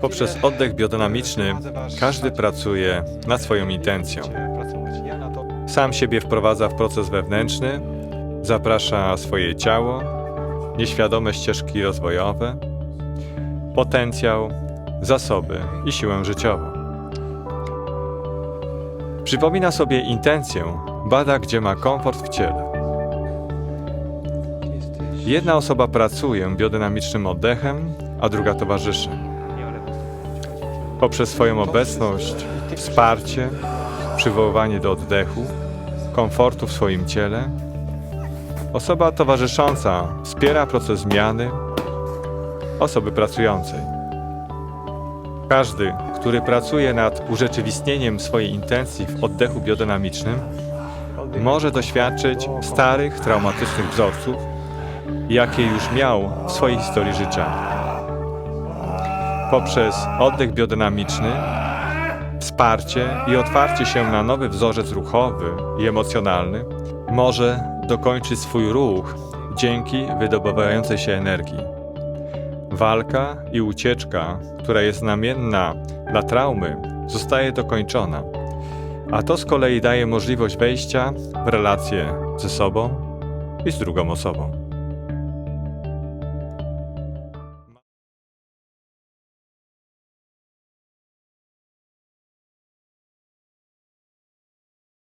Poprzez oddech biodynamiczny każdy pracuje nad swoją intencją. Sam siebie wprowadza w proces wewnętrzny, zaprasza swoje ciało, nieświadome ścieżki rozwojowe, potencjał, zasoby i siłę życiową. Przypomina sobie intencję, bada gdzie ma komfort w ciele. Jedna osoba pracuje biodynamicznym oddechem, a druga towarzyszy. Poprzez swoją obecność, wsparcie, przywoływanie do oddechu, komfortu w swoim ciele, osoba towarzysząca wspiera proces zmiany osoby pracującej. Każdy, który pracuje nad urzeczywistnieniem swojej intencji w oddechu biodynamicznym, może doświadczyć starych, traumatycznych wzorców, jakie już miał w swojej historii życia. Poprzez oddech biodynamiczny, wsparcie i otwarcie się na nowy wzorzec ruchowy i emocjonalny, może dokończyć swój ruch dzięki wydobywającej się energii. Walka i ucieczka, która jest namienna dla traumy, zostaje dokończona, a to z kolei daje możliwość wejścia w relację ze sobą i z drugą osobą.